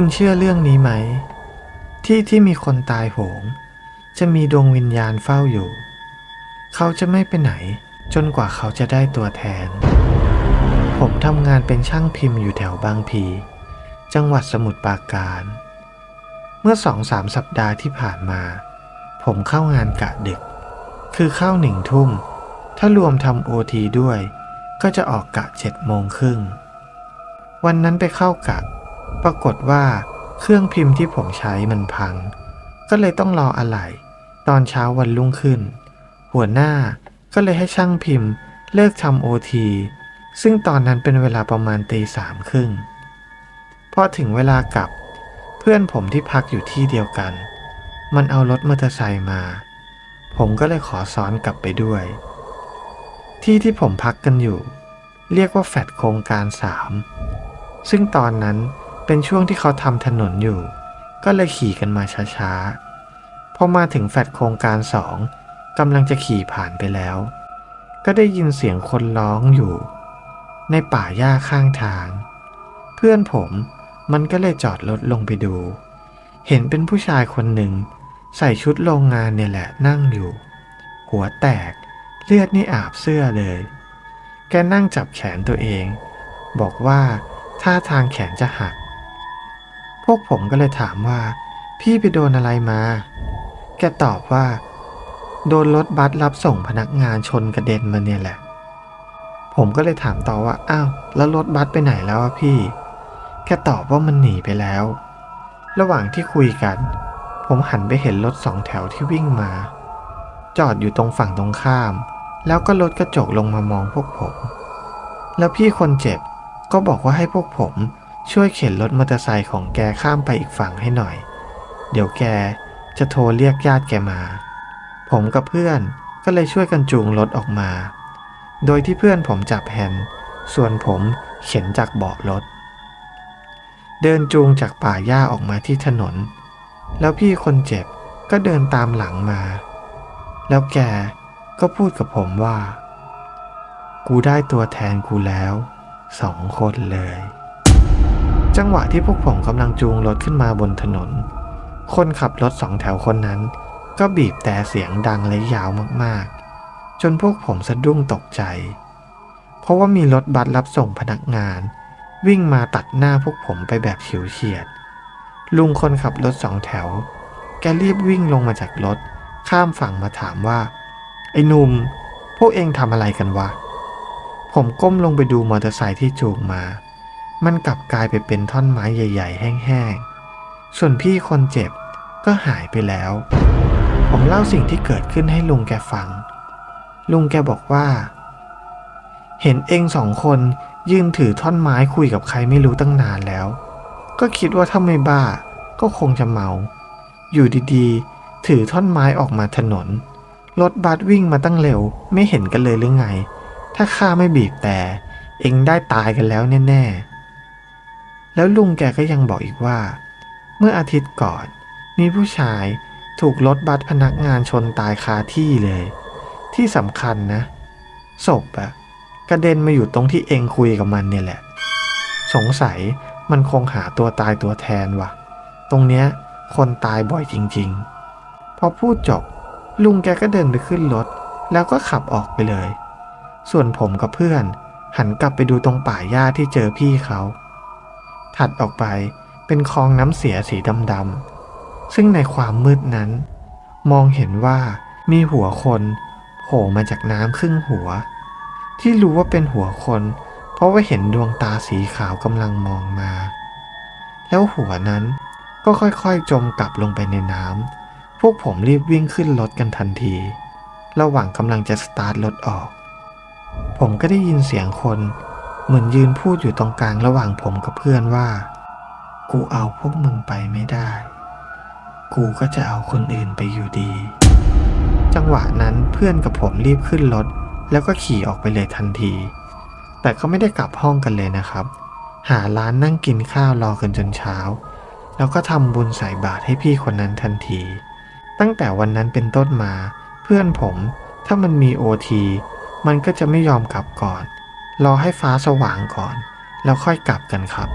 คุณเชื่อเรื่องนี้ไหม ที่ที่มีคนตายโหง จะมีดวงวิญญาณเฝ้าอยู่ เขาจะไม่ไปไหนจนกว่าเขาจะได้ตัวแทน ผมทำงานเป็นช่างพิมพ์อยู่แถวบางพี จังหวัดสมุทรปราการ เมื่อสองสามสัปดาห์ที่ผ่านมา ผมเข้างานกะดึก คือเข้าหนึ่งทุ่ม ถ้ารวมทำโอทีด้วย ก็จะออกกะเจ็ดโมงครึ่ง วันนั้นไปเข้ากะ ปรากฏว่าเครื่องพิมพ์ที่ผมใช้มันพัง ก็เลยต้องรออะไหล่ตอนเช้าวันรุ่งขึ้น หัวหน้าก็เลยให้ช่างพิมพ์เลิกทำโอทีซึ่งตอนนั้นเป็นเวลาประมาณตีสามครึ่งพอถึงเวลากลับ เพื่อนผมที่พักอยู่ที่เดียวกัน มันเอารถมอเตอร์ไซค์มา ผมก็เลยขอซ้อนกลับไปด้วย ที่ที่ผมพักกันอยู่ เรียกว่าแฟดโครงการสามซึ่งตอนนั้น เป็นช่วงที่เขาทำถนนอยู่ ก็เลยขี่กันมาช้าๆ พอมาถึงแฟดโครงการสองกำลังจะขี่ผ่านไปแล้ว ก็ได้ยินเสียงคนร้องอยู่ ในป่าหญ้าข้างทาง เพื่อนผมมันก็เลยจอดรถลงไปดู เห็นเป็นผู้ชายคนหนึ่ง ใส่ชุดโรงงานเนี่ยแหละนั่งอยู่ หัวแตกเลือดนี่อาบเสื้อเลย แกนั่งจับแขนตัวเอง บอกว่าท่าทางแขนจะหัก วกผมก็เลยถามว่า พี่ไปโดนอะไรมา แกตอบว่า โดนรถบัสรับส่งพนักงานชนกระเด็นมาเนี่ยแหละ ผมก็เลยถามต่อว่า อ้าว แล้วรถบัสไปไหนแล้วอะพี่ แกตอบว่ามันหนีไปแล้ว ระหว่างที่คุยกัน ผมหันไปเห็นรถสองแถวที่วิ่งมา จอดอยู่ตรงฝั่งตรงข้าม แล้วก็ลดกระจกลงมามองพวกผม แล้วพี่คนเจ็บก็บอกว่าให้พวกผม ช่วยเข็นรถมอเตอร์ไซค์ของแกข้ามไปอีกฝั่งให้หน่อย เดี๋ยวแกจะโทรเรียกญาติแกมา ผมกับเพื่อนก็เลยช่วยกันจูงรถออกมา โดยที่เพื่อนผมจับแฮนด์ส่วนผมเข็นจากเบาะรถ เดินจูงจากป่าหญ้าออกมาที่ถนน แล้วพี่คนเจ็บก็เดินตามหลังมา แล้วแกก็พูดกับผมว่า กูได้ตัวแทนกูแล้วสองคนเลย จังหวะที่พวกผมกำลังจูงรถขึ้นมาบนถนน คนขับรถสองแถวคนนั้น ก็บีบแต่เสียงดังและยาวมากๆ จนพวกผมสะดุ้งตกใจ เพราะว่ามีรถบัสรับส่งพนักงาน วิ่งมาตัดหน้าพวกผมไปแบบเฉิวเฉียด ลุงคนขับรถสองแถว แกรีบวิ่งลงมาจากรถ ข้ามฝั่งมาถามว่า ไอ้หนุ่ม พวกเองทำอะไรกันวะ ผมก้มลงไปดูมอเตอร์ไซค์ที่จูงมา มันกลับกลายไปเป็นท่อนไม้ใหญ่ ๆ แห้งๆ ส่วนพี่คนเจ็บก็หายไปแล้ว ผมเล่าสิ่งที่เกิดขึ้นให้ลุงแกฟัง ลุงแกบอกว่า เห็นเองสองคนยืนถือท่อนไม้คุยกับใครไม่รู้ตั้งนานแล้ว ก็คิดว่าถ้าไม่บ้าก็คงจะเมา อยู่ดีๆ ถือท่อนไม้ออกมาถนน รถบัสวิ่งมาตั้งเร็ว ไม่เห็นกันเลยหรือไง ถ้าข้าไม่บีบแต่ เองได้ตายกันแล้วแน่ๆ แล้วลุงแกก็ยังบอกอีกว่า เมื่ออาทิตย์ก่อน มีผู้ชายถูกรถบัสพนักงานชนตายคาที่เลย ที่สำคัญนะ ศพอะกระเด็นมาอยู่ตรงที่เองคุยกับมันเนี่ยแหละ สงสัยมันคงหาตัวตายตัวแทนวะตรงเนี้ยคนตายบ่อยจริง ๆ พอพูดจบ ลุงแกก็เดินไปขึ้นรถ แล้วก็ขับออกไปเลย ส่วนผมกับเพื่อนหันกลับไปดูตรงป่าหญ้าที่เจอพี่เขา ถัดออกไปเป็นคลองน้ำเสียสีดำๆซึ่งในความมืดนั้น มองเห็นว่ามีหัวคนโผล่มาจากน้ำครึ่งหัว ที่รู้ว่าเป็นหัวคน เพราะว่าเห็นดวงตาสีขาวกำลังมองมา แล้วหัวนั้นก็ค่อยๆจมกลับลงไปในน้ำพวกผมรีบวิ่งขึ้นรถกันทันที ระหว่างกำลังจะสตาร์ทรถออก ผมก็ได้ยินเสียงคน เหมือนยืนพูดอยู่ตรงกลางระหว่างผมกับเพื่อนว่า กูเอาพวกมึงไปไม่ได้ กูก็จะเอาคนอื่นไปอยู่ดี จังหวะนั้นเพื่อนกับผมรีบขึ้นรถ แล้วก็ขี่ออกไปเลยทันที แต่เขาไม่ได้กลับห้องกันเลยนะครับ หาร้านนั่งกินข้าวรอกันจนเช้า แล้วก็ทำบุญใส่บาตรให้พี่คนนั้นทันที ตั้งแต่วันนั้นเป็นต้นมา เพื่อนผมถ้ามันมีโอทีมันก็จะไม่ยอมกลับก่อน รอให้ฟ้าสว่างก่อน แล้วค่อยกลับกันครับ